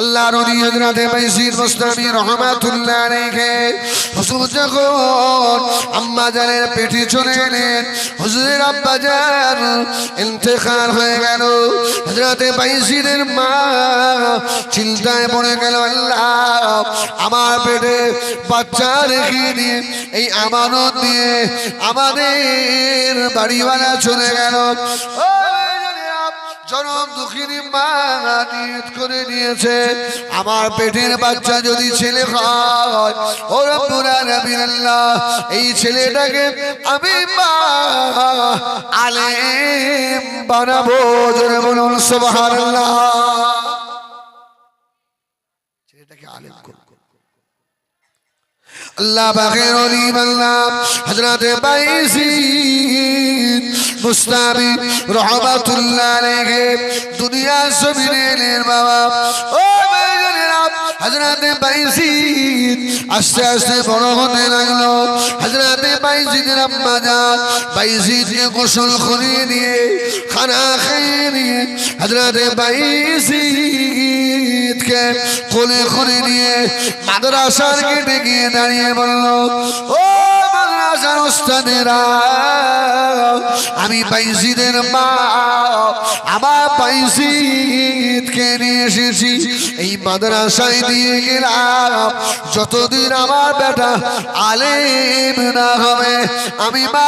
আল্লাহ নবী হযরত বাইসির মুস্তামি রহমাতুল্লাহ আলাইহি হুজুর যখন আম্মা জানের পেটে চলে এলেন হুজুরের আব্বা জান ইন্তেকাল হয়ে গেল, হযরত বাইসিরের মা চিন্তায় পড়ে গেল, আল্লাহ আমার পেটে বাচ্চা রেখে দিয়ে এই আমানত দিয়ে আমাদের বাড়িওয়ালা চলে গেল। ও জনম দুঃখিনী মা করে নিয়েছে। আমার পেটের বাচ্চা যদি ছেলে হয় আল্লাহ, এই ছেলেটাকে আমি আল্লাহ বাগের অলি আল্লাহ, হযরত বাইসি মুস্তাবি রহমাতুল্লাহ আলাইহি। দুনিয়া জমিনের বাবা। ও হযরত বাইসি আস্তে আস্তে বড় হতে লাগল। হযরত বাইসিদের আম্মা জান বাইসিকে গোসল করিয়ে দিয়ে খানা খাইয়ে দিয়ে হযরত বাইসি ঈদকে কোলে করে নিয়ে মাদ্রাসার গেটে গিয়ে দাঁড়িয়ে বলল, ও ওস্তাদেরা আমি পাইসিদের মা, আমার পাইসিদকে নিয়ে এসেছি। এই মাদ্রাসায় দিয়ে গেলাম। যতদিন আমার বেটা আলেম না হবে, আমি মা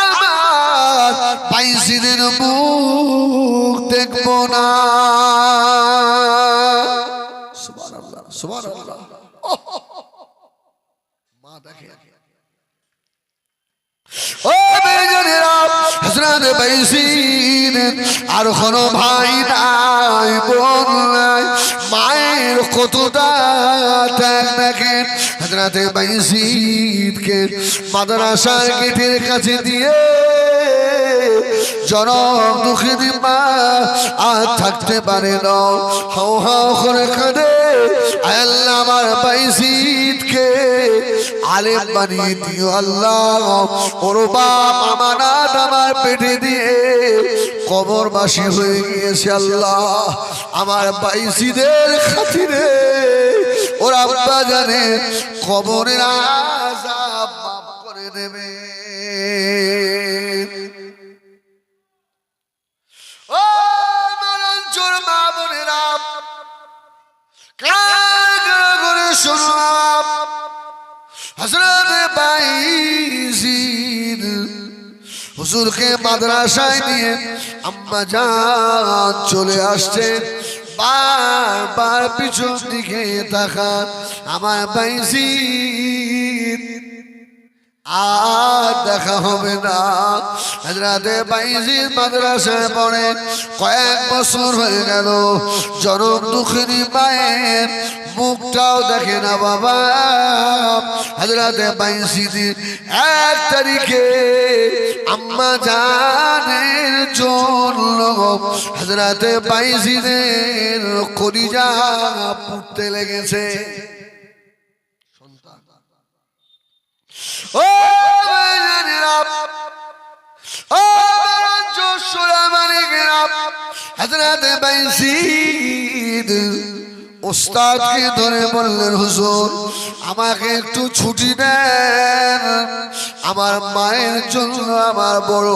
আমার পাইসিদের মুখ দেখব না। সুবহানাল্লাহ সুবহানাল্লাহ। মা দেখে। আর কোনো ভাই নাই, বোন নাই, মায়ের কতটা ত্যাগ দেখেন বাইসিনকে মাদ্রাসার গেটের কাছে দিয়ে জনম দুঃখী মা আর থাকতে পারে না। হাও হাও করে কাঁদে, আল্লাহ আমার বাইসিদকে আলেম বানিয়ে দিও আল্লাহ। ওর বাপ আমানাত আমার পেটে দিয়ে কবরবাসী হয়ে গিয়েছে আল্লাহ। আমার বাইসিদের খাতিরে ওরা আব্বা জানে কবরের আজাব মাফ করে দেবে। ও কান করে শুনলাম হজরত বাইজিদ হুজুরকে মাদ্রাসায় নিয়ে আম্মা জান চলে আসছেন বারবার পিছন দিকে তাকান আমার বাইজিদ। আর দেখা হবে না। হাজরাতে বাইজির মাদ্রাসায় পড়ে কয়েক বছর হয়ে গেল। জনম দুঃখিনী মায়ের মুখটাও দেখে না বাবা। হাজরাতে বাইজিদির এক তারিখে আম্মা জানের জন্য হাজরাতে বাইজিদের কলিজা পুড়তে লেগেছে। ও সুরামানিকেরা, হযরতে বাইজিদ ওস্তাদকে ধরে বললেন, হুজুর, আমাকে একটু ছুটি দেন। আমার মায়ের জন্য আমার বড়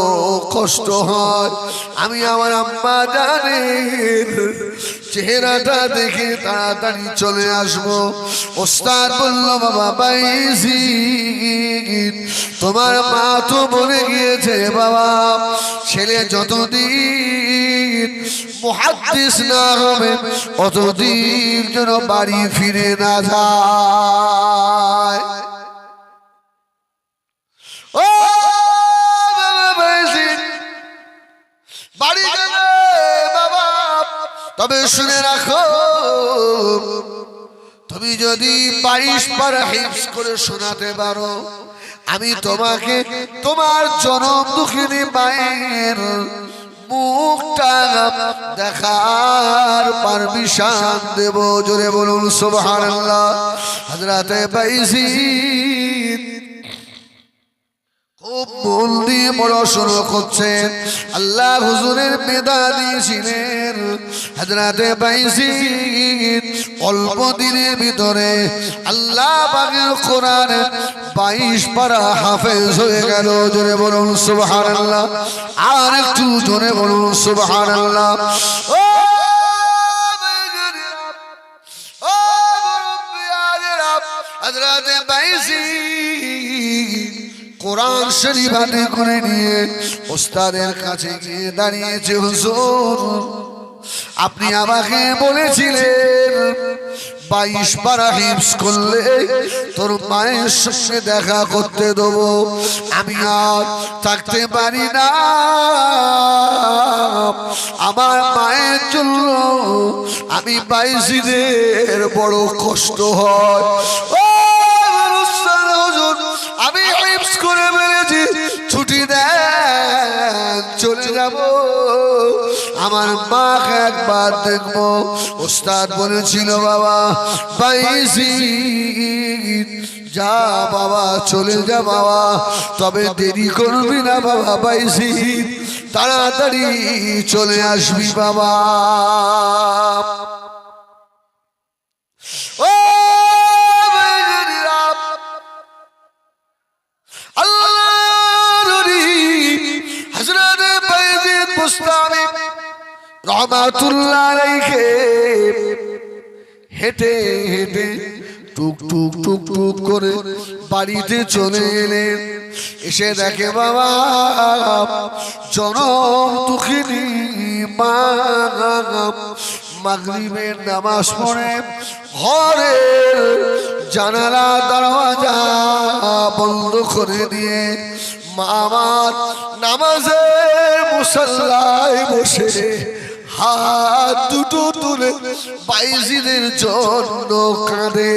কষ্ট হয়। আমি আমার আম্মা জানের চেহারাটা দেখে তাড়াতাড়ি চলে আসব। ওস্তাদ বলল, বাবা বাইজি তোমার মা তো বলে গিয়েছে, বাবা, ছেলে যতদিন মুহাদ্দিস না হবে, অতদিন যেন বাড়ি ফিরে না যায়। ও বাড়ি তবে শুনে রাখো, তুমি যদি বাইশ বার হিপস করে শোনাতে পারো, আমি তোমাকে তোমার জনম দুঃখিনী মায়ের মুখটা দেখার পারমিশন দেব। জোরে বলুন সুবহানাল্লাহ। হযরতে বাইজিদ খুব মন দিয়ে পড়াশোনা করছেন। আল্লাহ হুজুরের মেধা দিয়েছিলেন। হাজরাতে বাইসি অল্প দিনের ভিতরে আল্লাহ পাকের কোরআন বাইশ পারা হাফেজ হয়ে গেল। জোরে বলুন সুবহান আল্লাহ আর একটু জোরে বলুন সুবহান আল্লাহ ও হযরতে বাইসি কোরআন শরীফ হাতে করে নিয়ে ওস্তাদের কাছে গিয়ে দাঁড়িয়েছে, হুজুর, আপনি আমাকে বলেছিলেন বাইশ পারা হিপস করলে তোর মায়ের সঙ্গে দেখা করতে দেবো। আমি আর থাকতে পারি না। আমার মায়ের জন্য আমি বাইশিদের বড় কষ্ট হয়। আমার মাকে একবার দেখব। ওস্তাদ বলেছিল, বাবা পাইসি যা বাবা, চলে যা বাবা। তবে দেরি করবি না বাবা পাইসি তাড়াতাড়ি চলে আসবি বাবা। রহমাতুল্লাহ আলাইহি হেঁটে হেঁটে টুক টুক টুক টুক করে বাড়িতে চলে এলেন এসে দেখে বাবা, জনম দুঃখিনী মাগরিবের নামাজ পড়ে ঘরের জানালা দরওয়াজা বন্ধ করে দিয়ে মা আমার নামাজের মুসল্লায় বসে হাত দুটো তুলে বাইজিদের জন্য কাঁদে।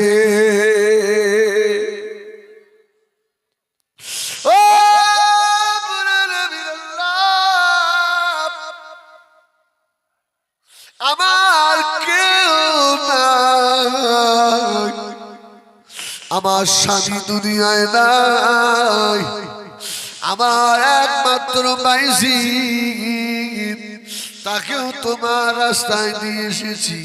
আমার স্বামী দুনিয়ায় নাই। আমার একমাত্র বাইজি তাকেও তোমার রাস্তায় নিয়ে এসেছি।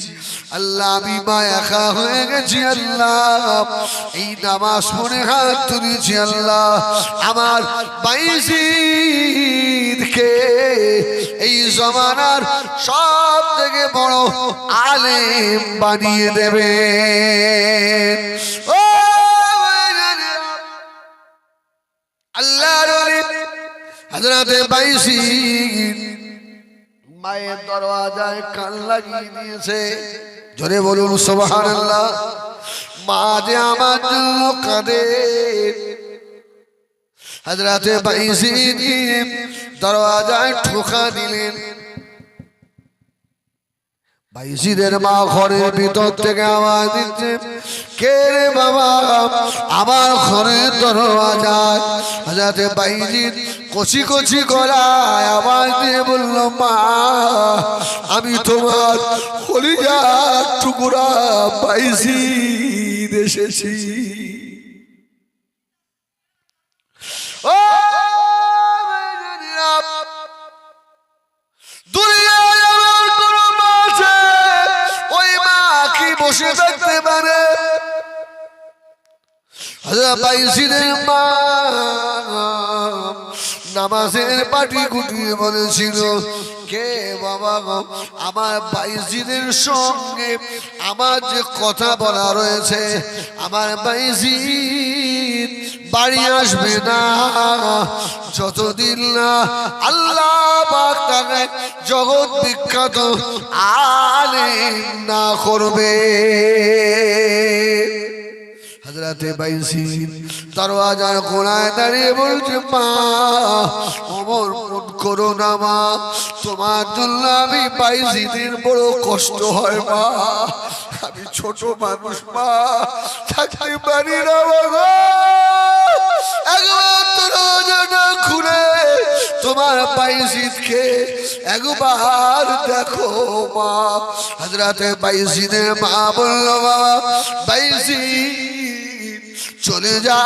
আল্লাহ, আমি মা একা হয়ে গেছি, আল্লাহ। এই নামাজ পড়ে হাত তুলেছি, আল্লাহ। আমার বাইজিদকে এই জমানার সব থেকে বড় আলেম বানিয়ে দেবে ও আল্লাহর হজরতে মায়ের দরওয়াজায় কান লাগিয়ে দিয়েছে। জোরে বলুন, সুবহানাল্লাহ। মা যে আমার জন্য কাঁদে। হজরতে বাইসি দরওয়াজায় ঠোকা দিলেন। বাইশিদের মা ঘরের ভিতর থেকে আওয়াজ দিচ্ছে, কে রে বাবা? আমার ঘরের দরওয়াজায় হাজাতে বাইজির কচি কচি গলায় আওয়াজ দিয়ে বলল, মা, আমি তোমার হলিজার টুকুরা বাইশি এসেছি। বসে থাকতে পারে। হযরত বাইজিদের মা। নামাজের পাটি গুটিয়ে বলেছিল কে বাবা গো আমার বাইজিদের সঙ্গে আমার যে কথা বলা রয়েছে আমার বাইজিদ বাড়ি আসবে না। যতদিন না আল্লাহ তাকে জগৎ বিখ্যাত আলেম না করবে। হাজরাতে বাইসি দরওয়াজার কোনায় দাঁড়িয়ে বলছে, মা, অমর মন করো না, মা। তোমার জন্য আমি বাইশি দিন বড় কষ্ট হয়, মা। আমি ছোট মানুষ, মা। থাকতে পারি না তোমার বাইশিদকে একবার দেখো, মা। হাজরাতে বাইশিদের মা বলল, বাবা বাইশিদ চলে যা,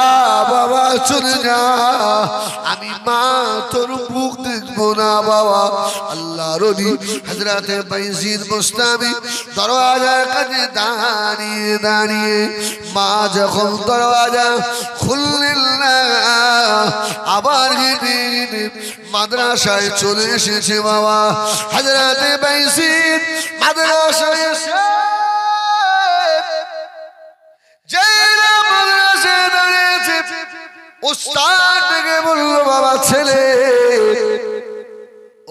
বাবা, চলে যা। আমি মা, তোর মুখ দেখব না, বাবা। আল্লাহ রলি হাজরাতে বাইজিদ মুস্তামি দরওয়াজার কাছে দাঁড়িয়ে দাঁড়িয়ে, মা যখন দরওয়াজা খুললেন না, আবার মাদ্রাসায় চলে এসেছে, বাবা। হাজরাতে বাইজিদ মাদ্রাসায় এসে বাবা ছেলে।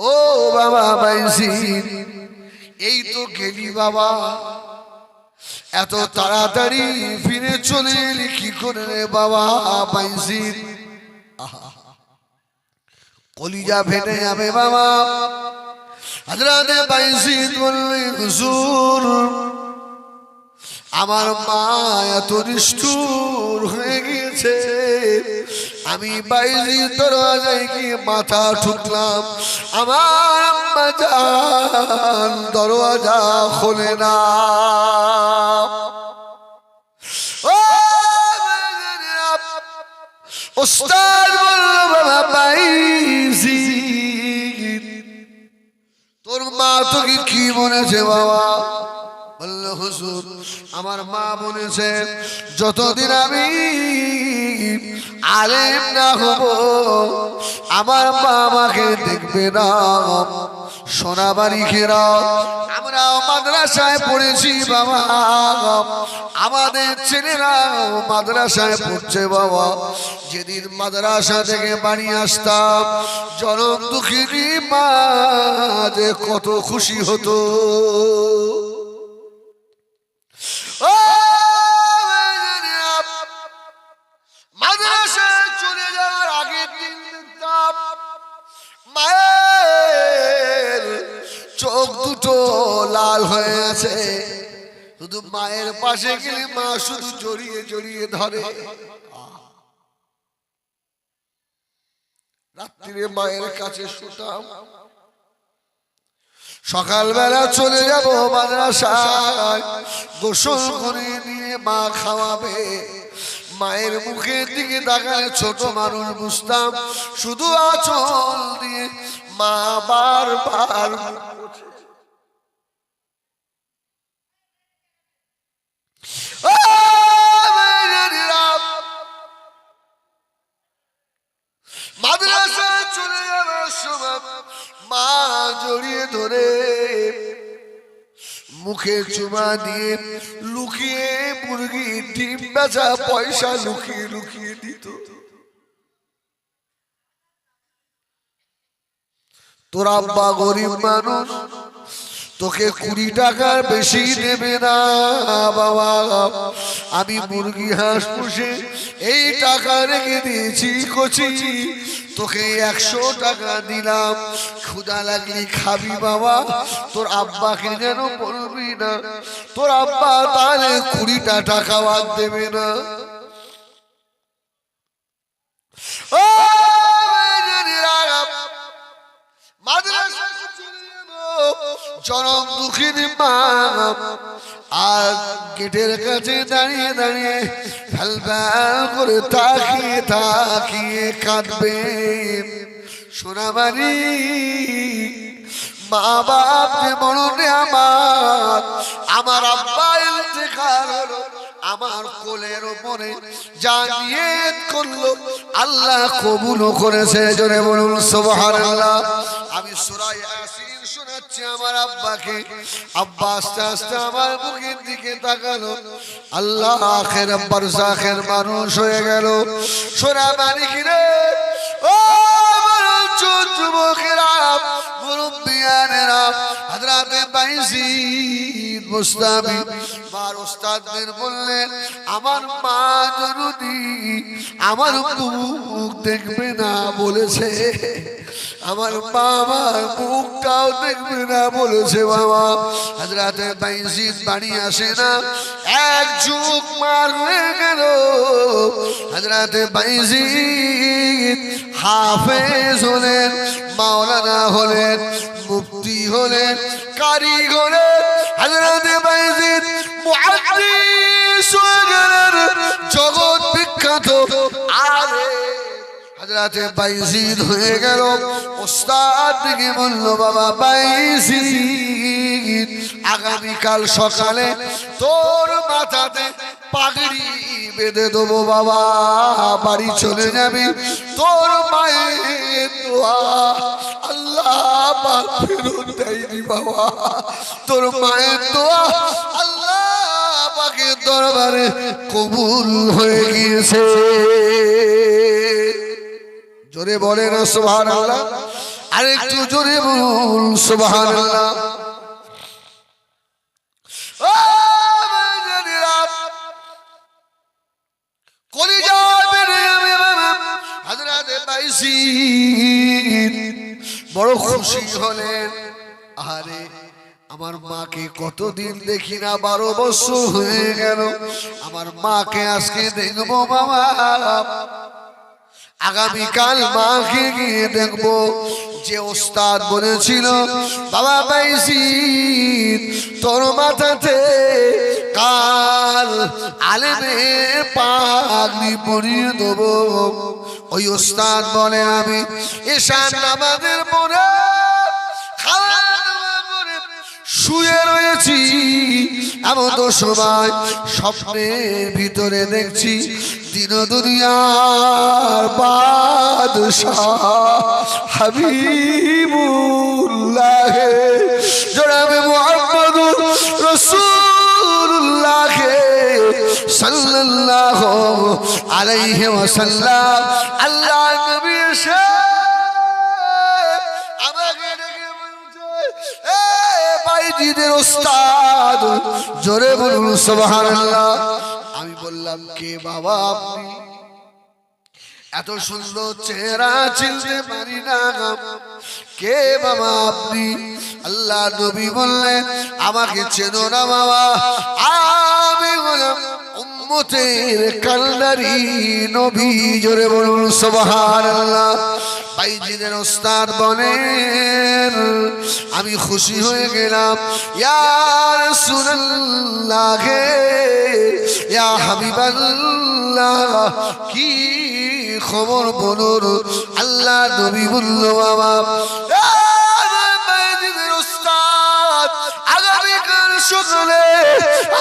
ও বাবা এই তো গেলি বাবা। এত তাড়াতাড়ি ফিরে চলে এলি কি করে বাবা বাইসি কলিজা ফেটে যাবে বাবা। হাজরাতে বাইসি বললে, হুজুর, আমার মা এত নিষ্ঠুর হয়ে গিয়েছে। আমি বাইরে দরওয়াজায় গিয়ে মাথা ঠুকলাম। আমার আম্মা জান দরওয়াজা খোলে না। তোর মা তোকে কি বলেছে বাবা? বলল, হুজুর, আমার মা বলেছে, যতদিন আমি আলেম না হব, আমার মা আমাকে দেখবে না। সোনাবাড়ি ঘেরা আমরা মাদ্রাসায় পড়েছি বাবা। আমাদের ছেলেরা মাদ্রাসায় পড়ছে বাবা। যেদিন মাদ্রাসা থেকে বাড়ি আসতাম জনম দুঃখিনী মা যে কত খুশি হতো। মায়ের পাশে গেলে মা শুধু জড়িয়ে জড়িয়ে ধরে। রাত্রিরে মায়ের কাছে শুতাম। সকালবেলা চলে যাব মাদ্রাসায়। গোসল করে নিয়ে মা খাওয়াবে। মায়ের মুখের দিকে তাকালে ছোট মানুষ বুঝতাম, শুধু আচল দিয়ে মা বার বারবার জড়িয়ে ধরে মুখে চুমা দিয়ে লুকিয়ে মুরগি ডিম বেচা পয়সা লুকিয়ে লুকিয়ে দিত। তোর আব্বা গরিব মানুষ তোকে কুড়ি টাকার বেশি দেবে না, বাবা। আমি মুরগি, হাঁস, পুষে এই টাকা রেখে দিয়েছি, কচি। তোকে একশো টাকা দিলাম। ক্ষুদা লাগলি খাবি, বাবা। তোর আব্বাকে যেন বলবি না। তোর আব্বা তাহলে কুড়িটা টাকা বাদ দেবে না। ও চরম দুঃখিনী মা আর গেটের কাছে দাঁড়িয়ে দাঁড়িয়ে ফ্যাল করে তাকিয়ে তাকিয়ে কাঁদবে। সোনাবাড়ি মা বাপ যে আমার আমার আব্বা ইন্তেকাল হলো আমার কোলের ওপরে যা নিয়ত করল। আল্লাহ কবুলও করেছে, জোরে বলুন, সুবহানাল্লাহ। আমি সূরা ইয়াসিন শোনাচ্ছি আমার আব্বাকে। আব্বা আস্তে আস্তে আমার মুখের দিকে তাকালো। আল্লাহ আখের বারজাখের মানুষ হয়ে গেল। সোনা মানিক রে, ও আমার ছোট যুবকেরা আমার মা আমার মুখ দেখবে না, বলেছে। আমার বাবার মুখটাও দেখবে না, বলেছে বাবা। হাজরাতে বাইজিদ বাড়ি আসে না। এক যুগ মার হয়ে গেল। হাজরাতে বাইজিদ হাফেজ হলেন, মাওলানা হলেন। মুফতি হলেন কারি হলেন বাইজিদ মুহাদ্দিস হাজরাতে বাইজিদ হয়ে গেল। ওস্তাদ দিকে বলল, বাবা, বাইজিদ, আগামীকাল সকালে তোর মাথাতে পাগড়ি বেঁধে দেবো, বাবা। বাড়ি চলে যাবি। তোর মায়ের দোয়া আল্লাহ পাক ফেরত দেয়নি, বাবা। তোর মায়ের দোয়া আল্লাহ পাকের দরবারে কবুল হয়ে গিয়েছে। জোরে বলে না সুবহান আল্লাহ আর একটু জোরে বলুন সুবহান আল্লাহ বড় খুশি হলেন। আরে আমার মাকে কতদিন দেখি না বারো বছর হয়ে গেল। আমার মাকে আজকে দেখব বাবা আগামীকাল মাকে গিয়ে দেখব। যে ওস্তাদ বলেছিল, বাবা পাইছি তোর মাথাতে কাল আলেমের পাগড়ি পরিয়ে দেবো। ওই ওস্তাদ বলে, আমি এসান নামাজের পরে শুয়ে রয়েছি। এমন তো সময় স্বপ্নের ভিতরে দেখছি দিন দুনিয়ার বাদশাহ হাবিবুল্লাহ জনাবে মোহাম্মদ রসুল্লাহ সাল্লাল্লাহু আলাইহি ওয়াসাল্লাম। আল্লাহ নবী এসে বাইজিদের উস্তাদ জোরে বলুন, সুবহানাল্লাহ। আমি বললাম, কে বাবা আপনি? এত সুন্দর চেহারা চিনতে পারি না। কে বাবা আপনি? আল্লাহ নবী বললেন, আমাকে চেনো না বাবা। আমি উম্মতের কান্ডারি নবী, জোরে বলুন সুবহানাল্লাহ। বাইজিদের ওস্তাদ বলেন, আমি খুশি হয়ে গেলাম। ইয়া রাসূলুল্লাহ, ইয়া হাবিবাল্লাহ, কি খবর বলুন? আল্লাহ নবী বলল বাবা সকালে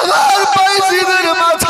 আমার বাইজিদের মাথায়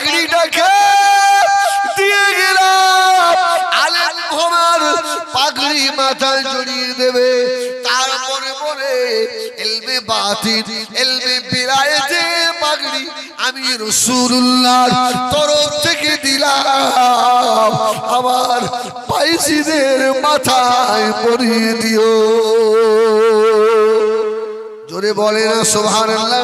পাগড়িটাকে দিয়ে গেলাম। আলেম ভোমার পাগড়ি মাথায় জড়িয়ে দেবে। তারপরে বলে, এলমে বাতিন এলমে বিরায়েতে পাগড়ি আমি রসুল্লাহর তরফ থেকে দিলাম। আমার পাইসিদের মাথায় পরিয়ে দিও। জোরে বলে না সোহান আল্লাহ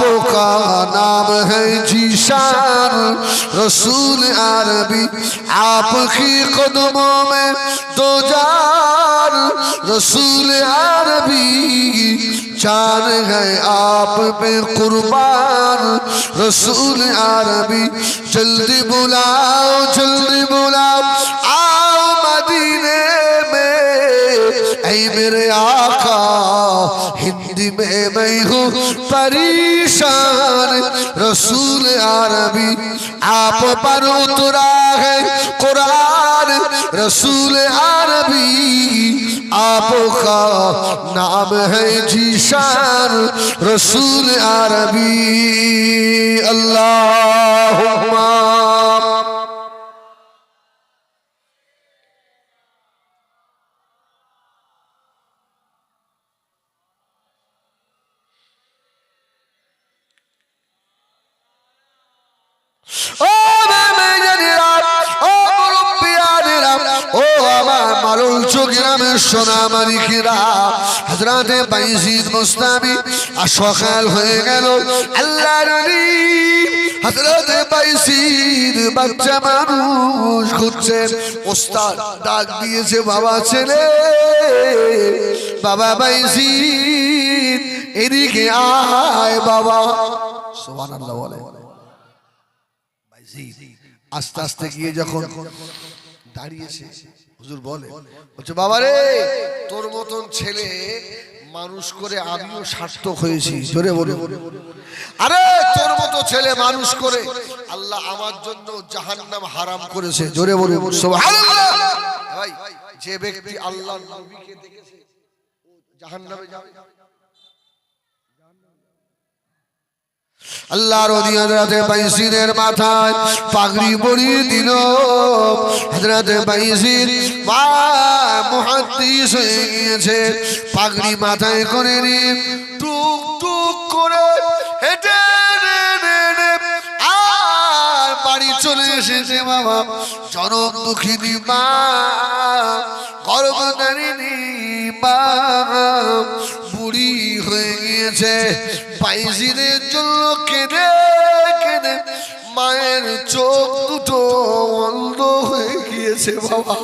अरबी आपका नाम है जीशान रसूल अरबी आपकी कदमों में दो जान रसूल अरबी जान गए आप पे कुर्बान रसूल अरबी जल्दी बुलाओ जल्दी बुलाओ ऐ मेरे आका हिंदी में मैं हूँ परेशान रसूल अरबी आप पर उतरा है कुरान रसूल अरबी आपका नाम है जीशान रसूल अरबी अल्लाह সকাল হয়ে গেল। আল্লাহর নবী, হযরতে বাচ্চা মানুষ খুঁজছেন ওস্তাদ ডাক দিয়েছে বাবা ছেলে বাবা বাইজিদ এদিকে আয় বাবা। সুবহানাল্লাহ বলে। আস্তে আস্তে গিয়ে যখন দাঁড়িয়েছে হুজুর বলে, বলছে, বাবা রে, তোর মতন ছেলে মানুষ করে আমিও সার্থক হয়েছি। জোরে বলে আরে, তোর মতো ছেলে মানুষ করে আল্লাহ আমার জন্য জাহান্নাম হারাম করেছে। জোরে বলে ভাই, যে ব্যক্তি আল্লাহ নবীকে দেখেছে জাহান্নামে যাবে। আল্লাহর হজরতে বাইসিরের মাথায় পাগড়ি পরিয়ে দিল। হজরতে বাইসির গিয়েছে। পাগড়ি মাথায় করে নিন টুক টুক করে হেঁটে চলে এসেছে বাবা। চরম দুঃখিনী মা, গর্ভধারিণী মা, বুড়ি হয়ে গিয়েছে। পাইজিদের জন্য কেঁদে কেঁদে মায়ের চোখ দুটো অন্ধ হয়ে গিয়েছে বাবা।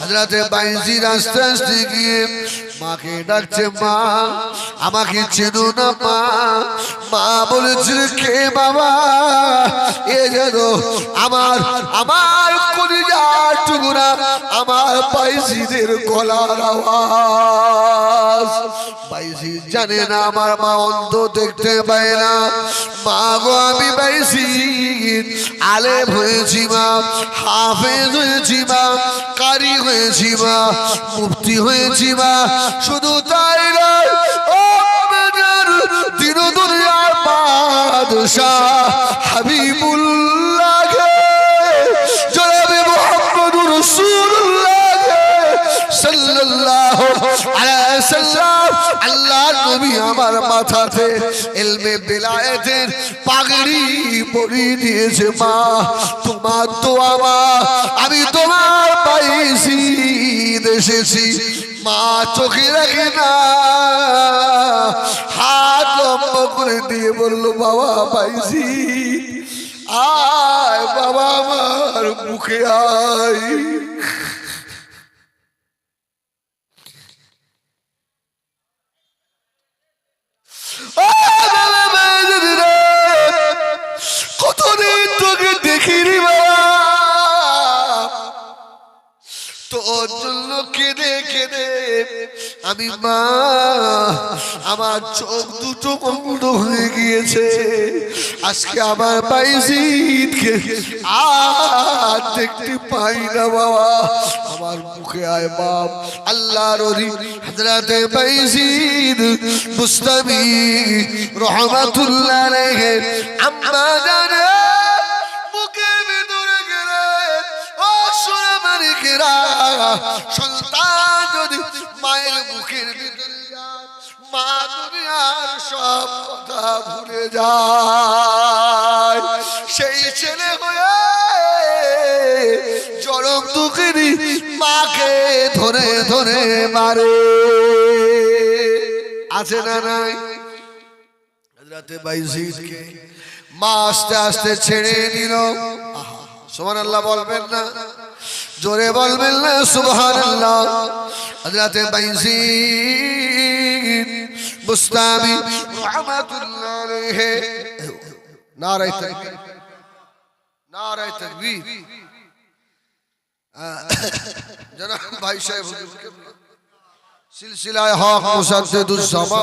হজরতে গিয়ে মাকে ডাকছে, মা, আমাকে চেনো না, মা। মা বলেছিল বাবা? এ যেন আমার আমার টুকুরা, আমার বাইজিদের গলার আওয়াজ। বাইজি জানে না, আমার মা অন্ধ দেখতে পায় না। মা গো, আমি বাইজি আলেম হয়েছি মা, হাফেজ হয়েছি মা, কারি হয়েছি মা, মুফতি হয়েছি মা। শুধু তাই নয় দিন বাদশাহ হাবিবুল্লাহ নবী আমার মাথাতে ইলমে বিলায়েতের পাগড়ি পরিয়ে দিয়েছে, মা। তোমার তো মা আমি তোমার পাইছি এসেছি মা, চোখে রাখে না। হাত লম্বা করে দিয়ে বলল, বাবা, পাইছি। আয়, বাবা, আমার মুখে আয়। তোর জন্য আমি মা, আমার চোখ দুটো বন্ধ হয়ে গিয়েছে। আজকে আমার বাইজিদকে আর দেখতে পাই না বাবা। আমার মুখে আয় বাপ। আল্লাহর অলি হযরতে বাইজিদ মুস্তাবি রহমাতুল্লাহ আলাইহি। আম্মা জানে মালিকেরা সন্তান যদি মায়ের বুকের ভিতরে যায়, মা দুনিয়ার সব কথা সেই চরম দুঃখেরই মাকে ধরে ধরে মারে। আছে না নাই? হযরতে বাইজিদকে মা আস্তে আস্তে ছেড়ে নিল। সুবহান আল্লাহ বলবেন না। জোরে বলবেন না সুবহান আল্লাহ হযরতে বাইজিদ মুস্তাবি রহমাতুল্লাহ আলাইহি। নারায়ে তাকবীর। নারায়ে তাকবীর। জনাব ভাই সাহেব সিলসিলায় হক মুসাদ্দেদুস জামান